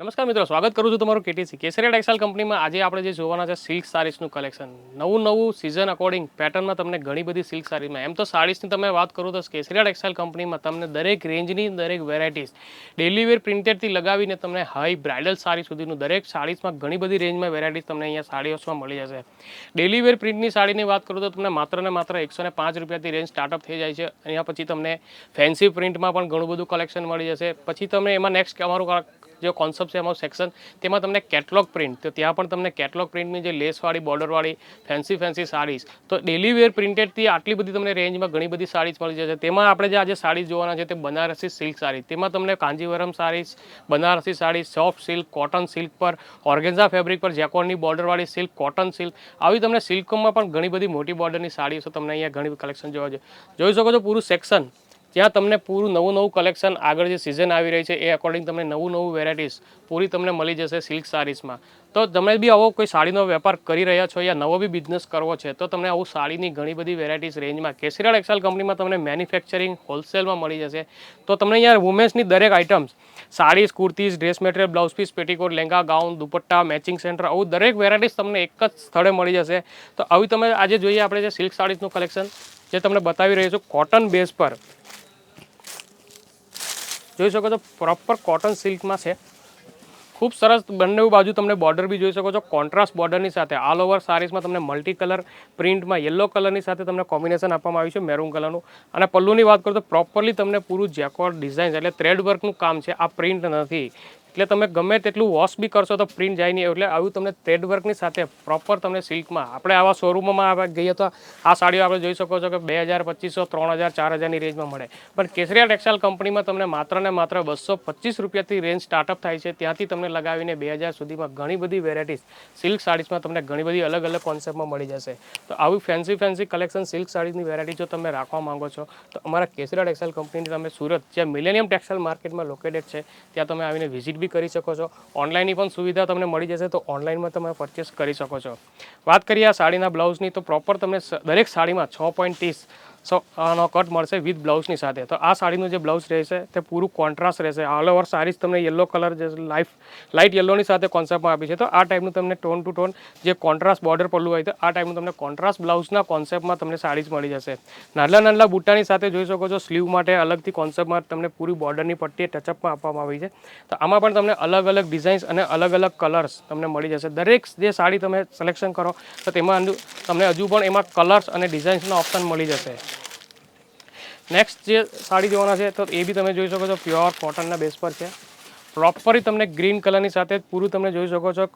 નમસ્કાર મિત્રો, સ્વાગત કરું છું તમારું કેટીસી. કેસરિયા ટેક્સટાઇલ કંપનીમાં આજે આપણે જે જોવાના છે સિલ્ક સારીસનું કલેક્શન. નવું નવું સિઝન અકોર્ડિંગ પેટર્નમાં તમને ઘણી બધી સિલ્ક સાડીમાં એમ તો સાડીસની તમે વાત કરું તો કેસરિયા ટેક્સટાઇલ કંપનીમાં તમને દરેક રેન્જની દરેક વેરાયટીઝ ડેલી વેર પ્રિન્ટેડથી લગાવીને તમને હાઈ બ્રાઇડલ સાડી સુધીનું દરેક સાડીસમાં ઘણી બધી રેન્જમાં વેરાયટીઝ તમને અહીંયા સાડી હાઉસમાં મળી જશે. ડેલી વેર પ્રિન્ટની સાડીની વાત કરું તો તમને માત્ર ને માત્ર એકસો ને પાંચ રૂપિયાથી રેન્જ સ્ટાર્ટઅપ થઈ જાય છે. અહીંયા પછી તમને ફેન્સી પ્રિન્ટમાં પણ ઘણું બધું કલેક્શન મળી જશે. પછી તમે એમાં નેક્સ્ટ અમારું જે કોન્સેપ્ટ છે એમાં સેક્શન તેમાં તમને કેટલોગ પ્રિન્ટ તો ત્યાં પણ તમને કેટલોગ પ્રિન્ટની જે લેસવાળી બોર્ડરવાળી ફેન્સી ફેન્સી સાડીઝ તો ડેલી વેર પ્રિન્ટેડથી આટલી બધી તમને રેન્જમાં ઘણી બધી સાડીઝ મળી જશે તેમાં આપણે જે આજે સાડી જોવાના છે તે બનારસી સિલ્ક સાડી, તેમાં તમને Kanjeevaram saris Banarasi sari soft silk cotton silk પર ઓર્ગેન્ઝા ફેબ્રિક પર જેકોનની બોર્ડરવાળી સિલ્ક કોટન સિલ્ક આવી તમને સિલ્કમાં પણ ઘણી બધી મોટી બોર્ડરની સાડીઓ તમને અહીંયા ઘણી કલેક્શન જોવા છે. જોઈ શકો છો પૂરું સેક્શન ત્યાં તમને પૂરું નવું નવું કલેક્શન આગળ જે સિઝન આવી રહી છે, એ અકોર્ડિંગ તમને નવું નવું વેરાયટીઝ પૂરી તમને મળી જશે સિલ્ક સાડીઝમાં તો તમે બી આવો કોઈ સાડીનો વેપાર કરી રહ્યા છો યા નવો બી બિઝનેસ કરવો છે, તો તમને આવું સાડીની ઘણી બધી વેરાયટીઝ રેન્જમાં કેસરિયા ટેક્સટાઇલ કંપનીમાં તમને મેન્યુફેક્ચરિંગ હોલસેલમાં મળી જશે. તો તમને અહીંયા વુમેન્સની દરેક items saris, kurtis dress material blouse piece petticoat lehenga gown dupatta matching centre આવું દરેક વેરાયટીઝ તમને એક જ સ્થળે મળી જશે. તો આવી તમે આજે જોઈએ આપણે જે સિલ્ક સાડીઝનું કલેક્શન જે તમને બતાવી રહ્યું છું કોટન બેઝ પર. જોઈ શકો છો પ્રોપર કોટન સિલ્કમાં છે. ખૂબ સરસ બંને બાજુ તમને બોર્ડર બી જોઈ શકો છો. કોન્ટ્રાસ્ટ બોર્ડરની સાથે ઓલ ઓવર સારીઝમાં તમને મલ્ટી કલર પ્રિન્ટમાં યલો કલરની સાથે તમને કોમ્બિનેશન આપવામાં આવ્યું છે મેરૂન કલરનું અને પલ્લુની વાત કરું તો પ્રોપરલી તમને પૂરું જેકોર ડિઝાઇન એટલે થ્રેડ વર્કનું કામ છે. આ પ્રિન્ટ નથી. એટલે તમે ગમે તેટલું વોશ બી કરશો તો પ્રિન્ટ જાય નહીં. એટલે આવું તમને થ્રેડ વર્કની સાથે પ્રોપર તમને સિલ્કમાં આપણે આવા શોરૂમમાં ગઈએ તો આ સાડીઓ આપણે જોઈ શકો છો કે બે હજાર, પચીસો, ત્રણ હજાર, ચાર હજારની રેન્જમાં મળે. પણ કેસરિયા ટેક્સટાઇલ કંપનીમાં તમને માત્ર ને માત્ર બસો પચીસ રૂપિયાથી રેન્જ સ્ટાર્ટઅપ થાય છે. ત્યાંથી તમને લગાવીને બે હજાર સુધીમાં ઘણી બધી વેરાયટીઝ સિલ્ક સાડીઝમાં તમને ઘણી બધી અલગ અલગ કોન્સેપ્ટમાં મળી જશે. તો આવી ફેન્સી ફેન્સી કલેક્શન સિલ્ક સાડીની વેરાયટી જો તમે રાખવા માંગો છો, તો અમારા કેસરિયા ટેક્સટાઇલ કંપનીની તમે સુરત, જ્યાં મિલેનિયમ ટેક્સટાઇલ માર્કેટમાં લોકેટેડ છે, ત્યાં તમે આવીને વિઝિટ બી કરી શકો છો. ઓનલાઈનની પણ સુવિધા તમને મળી જશે તો ઓનલાઈનમાં તમે પરચેસ કરી શકો છો. વાત કરીએ આ સાડીના બ્લાઉઝની તો પ્રોપર તમને દરેક સાડીમાં છ પોઈન્ટ ત્રીસ સો, આનો કટ મળશે વિથ બ્લાઉઝની સાથે. તો આ સાડીનું જે બ્લાઉઝ રહેશે, તે પૂરું કોન્ટ્રાસ્ટ રહેશે. ઓલ ઓવર સાડીઝ તમને યલો કલર જે લાઈફ લાઇટ યલોની સાથે કોન્સેપ્ટમાં આપી છે. તો આ ટાઈપનું તમને ટોન ટુ ટોન જે કોન્ટ્રાસ્ટ બોર્ડર પડલું હોય તો આ ટાઈપનું તમને કોન્ટ્રાસ્ટ બ્લાઉઝના કોન્સેપ્ટમાં તમને સાડીઝ મળી જશે. નાના નાના બુટ્ટાની સાથે જોઈ શકો છો સ્લીવ માટે અલગથી કોન્સેપ્ટમાં તમને પૂરી બોર્ડરની પટ્ટી ટચઅપમાં આપવામાં આવી છે. તો આમાં પણ તમને અલગ અલગ ડિઝાઇન્સ અને અલગ અલગ કલર્સ તમને મળી જશે. દરેક જે સાડી તમે સિલેક્શન કરો, તો તેમાં તમને હજુ પણ એમાં કલર્સ અને ડિઝાઇન્સના ઓપ્શન મળી જશે. નેક્સ્ટ જે સાડી જોવાના છે, તો એ બી તમે જોઈ શકો છો પ્યોર કોટનના બેસ પર છે. પ્રોપરી તમને ગ્રીન કલરની સાથે પૂરું તમે જોઈ શકો છો.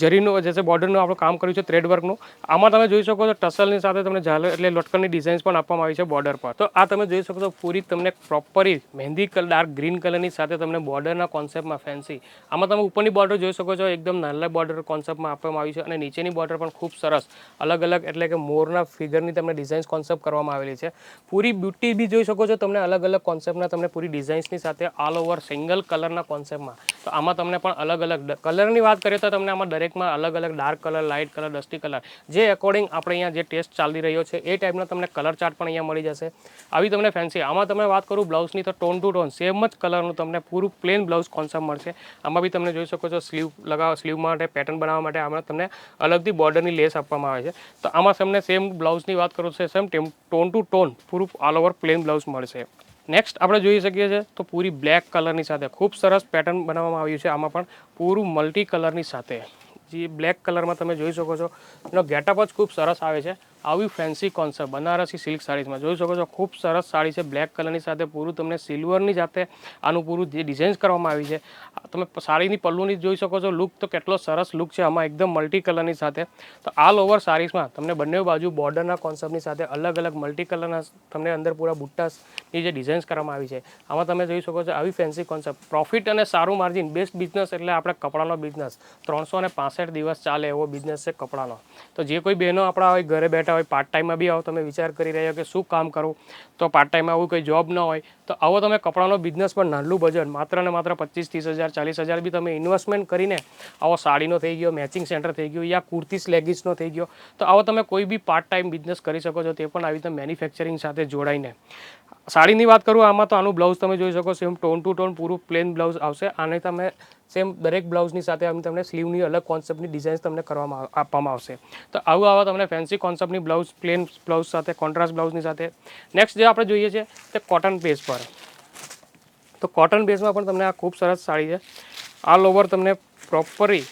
જરીનું જે છે બોર્ડરનું આપણું કામ કર્યું છે થ્રેડ વર્કનું આમાં તમે જોઈ શકો છો ટસલની સાથે તમને ઝાલર એટલે લોટકનની ડિઝાઇન્સ પણ આપવામાં આવી છે બોર્ડર પર. તો આ તમે જોઈ શકો છો, પૂરી તમને properly mehndi colour dark green કલરની સાથે તમને બોર્ડરના કોન્સેપ્ટમાં ફેન્સી આમાં તમે ઉપરની બોર્ડર જોઈ શકો છો, એકદમ નાના બોર્ડર કોન્સેપ્ટમાં આપવામાં આવી છે અને નીચેની બોર્ડર પણ ખૂબ સરસ. અલગ અલગ એટલે કે મોરના ફિગરની તમને ડિઝાઇન્સ કોન્સેપ્ટ કરવામાં આવેલી છે. પૂરી બ્યુટી બી જોઈ શકો છો, તમને અલગ અલગ કોન્સેપ્ટના તમને પૂરી ડિઝાઇન્સની સાથે ઓલ ઓવર સિંગલ કલરના કોન્સેપ્ટમાં તો આમાં તમને પણ અલગ અલગ કલરની વાત કરીએ તો તમને આમાં દરેકમાં અલગ અલગ dark colour, light colour, dusty colour. જે એકોર્ડિંગ આપણે અહીંયા જે ટેસ્ટ ચાલી રહ્યો છે, એ ટાઈપના તમને કલર ચાર્ટ પણ અહીંયા મળી જશે. આવી તમને ફેન્સી આમાં તમે વાત કરું બ્લાઉઝની તો ટોન ટુ ટોન સેમ જ કલરનું તમને પૂરું પ્લેન બ્લાઉઝ કોન્સેપ્ટ મળશે. આમાં બી તમે જોઈ શકો છો સ્લીવ લગાવ સ્લીવ માટે પેટર્ન બનાવવા માટે આમાં તમને અલગથી બોર્ડરની લેસ આપવામાં આવે છે. તો આમાં તમને સેમ બ્લાઉઝની વાત કરું છે સેમ ટોન ટુ ટોન પૂરું ઓલ ઓવર પ્લેન બ્લાઉઝ મળશે. નેક્સ્ટ આપણે જોઈ શકીએ છીએ તો પૂરી બ્લેક કલરની સાથે ખૂબ સરસ પેટર્ન બનાવવામાં આવ્યું છે. આમાં પણ પૂરું મલ્ટી કલરની સાથે. જે બ્લેક કલરમાં તમે જોઈ શકો છો, એનો ગેટઅપ જ ખૂબ સરસ આવે છે. આવી ફેન્સી કોન્સેપ્ટ બનારસી સિલ્ક સાડીઝમાં જોઈ શકો છો, ખૂબ સરસ સાડી છે બ્લેક કલરની સાથે પૂરું તમને સિલ્વરની જાતે આનું પૂરું જે ડિઝાઇન્સ કરવામાં આવી છે. તમે સાડીની પલ્લુની જોઈ શકો છો લુક તો કેટલો સરસ લુક છે, આમાં એકદમ મલ્ટી કલરની સાથે. તો ઓલ ઓવર સાડીઝમાં તમને બંને બાજુ બોર્ડરના કોન્સેપ્ટની સાથે અલગ અલગ મલ્ટી કલરના તમને અંદર પૂરા બુટ્ટાની જે ડિઝાઇન્સ કરવામાં આવી છે. આમાં તમે જોઈ શકો છો આવી ફેન્સી કોન્સેપ્ટ પ્રોફિટ અને સારું માર્જિન બેસ્ટ બિઝનેસ એટલે આપણે કપડાનો બિઝનેસ ત્રણસો દિવસ ચાલે એવો બિઝનેસ છે કપડાનો. તો જે કોઈ બહેનો આપણા હોય, ઘરે બેઠા હોય પાર્ટ ટાઈમમાં બી આવો, તમે વિચાર કરી રહ્યા કે શું કામ કરો? તો પાર્ટ ટાઈમમાં આવું કોઈ જોબ ન હોય, તો આવો તમે કપડાનો બિઝનેસ પણ નાનું બજેટ માત્ર ને માત્ર પચીસ, ત્રીસ હજાર, ચાલીસ હજાર બી તમે ઇન્વેસ્ટમેન્ટ કરીને આવો સાડીનો થઈ ગયો મેચિંગ સેન્ટર થઈ ગયું યા કુર્તીસ લેગીસનો થઈ ગયો, તો આવો તમે કોઈ બી પાર્ટ ટાઈમ બિઝનેસ કરી શકો છો, તે પણ આવી રીતે મેન્યુફેક્ચરિંગ સાથે જોડાઈને. સાડીની વાત કરું, આમાં તો આનું બ્લાઉઝ તમે જોઈ શકો સેમ ટોન ટુ ટોન પૂરું પ્લેન બ્લાઉઝ આવશે. આને તમે સેમ દરેક બ્લાઉઝની સાથે આમ તમને સ્લીવની અલગ કોન્સેપ્ટની ડિઝાઇન્સ તમને કરવામાં આપવામાં આવશે. તો આવું આવા તમને ફેન્સી કોન્સેપ્ટની બ્લાઉઝ પ્લેન બ્લાઉઝ સાથે કોન્ટ્રાસ્ટ બ્લાઉઝની સાથે. નેક્સ્ટ જે આપણે જોઈએ છે, તે કોટન બેઝ પર. તો કોટન બેઝમાં પણ તમને આ ખૂબ સરસ સાડી છે. આ લોવર તમને પ્રોપરલી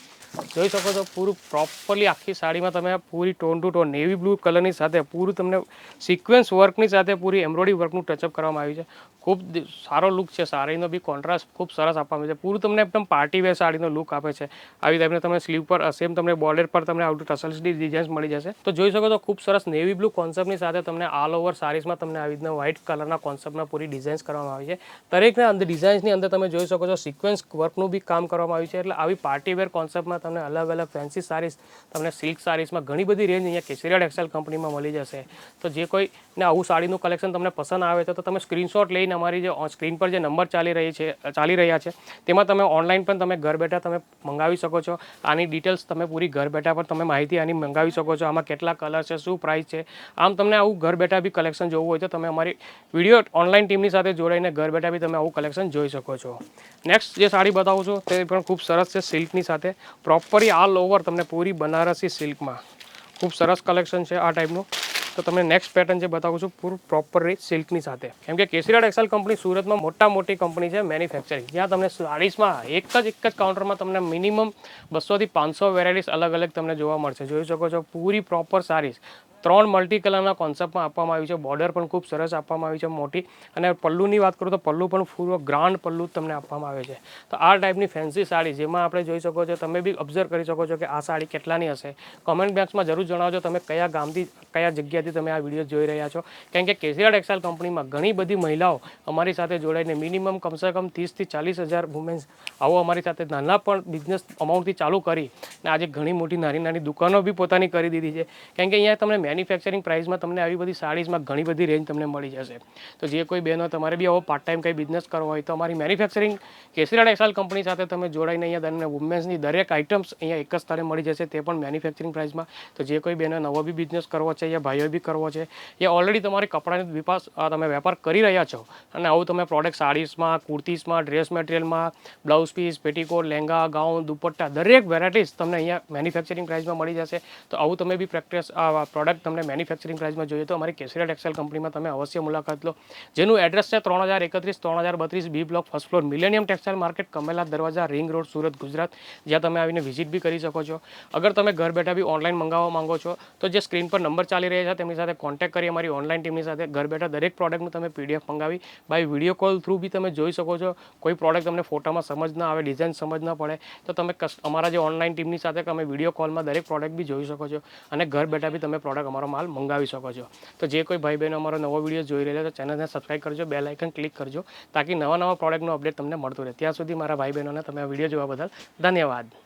જોઈ શકો છો, પૂરું પ્રોપરલી આખી સાડીમાં તમે પૂરી tone to tone navy blue કલરની સાથે પૂરું તમને સિક્વન્સ વર્કની સાથે પૂરી એમ્બ્રોઇડરી વર્કનું ટચઅપ કરવામાં આવ્યું છે. ખૂબ સારો લુક છે, સાડીનો બી કોન્ટ્રાસ્ટ ખૂબ સરસ આપવામાં છે. પૂરું તમને એકદમ પાર્ટી વેર સાડીનો લુક આપે છે. આવી ટાઈપને તમને સ્લીવ પર સેમ તમને બોર્ડર પર તમને આઉટ ટસલ્સની ડિઝાઇન્સ મળી જશે. તો જોઈ શકો છો, ખૂબ સરસ નેવી બ્લુ કોન્સેપ્ટની સાથે તમને ઓલ ઓવર સાડીઝમાં તમને આવી રીતના વ્હાઇટ કલરના કોન્સેપ્ટમાં પૂરી ડિઝાઇન્સ કરવામાં આવી છે. દરેકના અંદર ડિઝાઇન્સની અંદર તમે જોઈ શકો છો સિક્વન્સ વર્કનું બી કામ કરવામાં આવ્યું છે. એટલે આવી પાર્ટી વેર કોન્સેપ્ટમાં તમને અલગ અલગ ફેન્સી સારીસ તમને સિલ્ક સારીસમાં ઘણી બધી રેન્જ અહીંયા કેસરિયા ટેક્સટાઇલ કંપનીમાં મળી જશે. તો જે કોઈ ને આવું સાડીનું કલેક્શન તમને પસંદ આવે તો તમે સ્ક્રીનશોટ લઈને અમારી જે સ્ક્રીન પર જે નંબર ચાલી રહી છે, ચાલી રહ્યા છે, તેમાં તમે ઓનલાઈન પણ તમે ઘર બેઠા તમે મંગાવી શકો છો. આની ડિટેલ્સ તમે પૂરી ઘર બેઠા પણ તમે માહિતી આની મંગાવી શકો છો. આમાં કેટલા કલર છે, શું પ્રાઇસ છે. આમ તમને આવું ઘર બેઠા બી કલેક્શન જોવું હોય તો તમે અમારી વીડિયો ઓનલાઈન ટીમની સાથે જોડાઈને ઘર બેઠા બી તમે આવું કલેક્શન જોઈ શકો છો. નેક્સ્ટ જે સાડી બતાવું છું તે પણ ખૂબ સરસ છે સિલ્કની સાથે. પ્રોપરલી આલ ઓવર તમને પૂરી બનારસી સિલ્કમાં. ખૂબ સરસ કલેક્શન છે આ ટાઈપનું તો તમને નેક્સ્ટ પેટર્ન જે બતાવું છું, પૂરું પ્રોપરલી સિલ્કની સાથે. કેમ કે કેસરીયા એક્સેલ કંપની સુરતમાં મોટા મોટી કંપની છે મેન્યુફેક્ચરિંગ જ્યાં તમને સાડીસમાં એક જ એક જ કાઉન્ટરમાં તમને મિનિમમ બસોથી પાંચસો વેરાયટીઝ અલગ અલગ તમને જોવા મળશે. જોઈ શકો છો, પૂરી પ્રોપર સાડીઝ ત્રણ મલ્ટી કલરના કોન્સેપ્ટમાં આપવામાં આવ્યું છે. બોર્ડર પણ ખૂબ સરસ આપવામાં આવી છે, મોટી. અને પલ્લુની વાત કરું તો પલ્લુ પણ ફૂલ ગ્રાન્ડ પલ્લુ તમને આપવામાં આવે છે. તો આ ટાઈપની ફેન્સી સાડી જેમાં આપણે જોઈ શકો છો, તમે બી ઓબ્ઝર્વ કરી શકો છો કે આ સાડી કેટલાની હશે. કોમેન્ટ બોક્સમાં જરૂર જણાવજો તમે કયા ગામથી કયા જગ્યાથી તમે આ વીડિયો જોઈ રહ્યા છો. કારણ કે કેસરિયા ટેક્સટાઇલ કંપનીમાં ઘણી બધી મહિલાઓ અમારી સાથે જોડાઈને મિનિમમ કમસે કમ ત્રીસથી ચાલીસ હજાર વુમેન્સ આવો અમારી સાથે નાના પણ બિઝનેસ અમાઉન્ટથી ચાલુ કરી અને આજે ઘણી મોટી નાની નાની દુકાનો બી પોતાની કરી દીધી છે. કારણ કે અહીંયા તમને મેન્યુફેક્ચરિંગ પ્રાઇસમાં તમને આવી બધી સાડીઝમાં ઘણી બધી રેન્જ તમને મળી જશે. તો જે કોઈ બહેનો તમારે બી આવો પાર્ટ ટાઈમ કંઈ બિઝનેસ કરવો હોય તો અમારી મેન્યુફેક્ચરિંગ કેસરિયા ટેક્સટાઇલ કંપની સાથે તમે જોડાઈને અહીંયા તમને વુમેન્સની દરેક આઇટમ્સ અહીંયા એક જ સ્થળે મળી જશે તે પણ મેન્યુફેક્ચરિંગ પ્રાઇસમાં તો જે કોઈ બહેનો નવો બી બિઝનેસ કરવો છે યા ભાઈઓ બી કરવો છે, યા ઓલરેડી તમારી કપડાની વિપાસ તમે વેપાર કરી રહ્યા છો અને આવું તમે પ્રોડક્ટ સાડીઝમાં કુર્તીઝમાં ડ્રેસ મટીરિયલમાં blouse piece petticoat lehenga gown dupatta, દરેક વેરાયટીઝ તમને અહીંયા મેન્યુફેક્ચરિંગ પ્રાઇસમાં મળી જશે. તો આવું તમે બી પ્રેક્ટિસ પ્રોડક્ટ તમને મેન્યુફેક્ચરિંગ પ્રાઇસમાં જોઈએ તો અમારી કેસરિયા ટેક્સટાઇલ કંપનીમાં તમે અવશ્ય મુલાકાત લો. જેનું એડ્રેસ છે ત્રણ હજાર એકત્રીસ, ત્રણ હજાર બત્રીસ B block first floor millennium textile market Kamela Darwaja ring road Surat, Gujarat. જ્યાં તમે આવીને વિઝિટ બી કરી શકો છો. અગર તમે ઘર બેઠા બી ઓનલાઈન મંગાવવા માંગો છો, તો જે સ્ક્રીન પર નંબર ચાલી રહ્યા છે, તેમની સાથે કોન્ટેક્ટ કરી અમારી ઓનલાઈન ટીમની સાથે ઘર બેઠા દરેક પ્રોડક્ટનું તમે પીડીએફ મંગાવી બાય વીડિયો કોલ થ્રુ બી તમે જોઈ શકો છો. કોઈ પ્રોડક્ટ તમને ફોટામાં સમજ ના આવે ડિઝાઇન સમજ ના પડે, તો તમે અમારા જે ઓનલાઈન ટીમની સાથે તમે વીડિયો કોલમાં દરેક પ્રોડક્ટ બી જોઈ શકો છો અને ઘર બેઠા બી તમે પ્રોડક્ટ અમારો માલ મંગાવી શકો છો. તો જે કોઈ ભાઈ બહેનો અમારો નવો વીડિયો જોઈ રહ્યા તો ચેનલને સબસ્ક્રાઈબ કરજો બે લાઇકન ક્લિક કરજો, તાકી નવા નવા પ્રોડક્ટનો અપડેટ તમને મળતું રહે. ત્યાં સુધી મારા ભાઈ બહેનોને તમે આ વીડિયો જોવા બદલ ધન્યવાદ.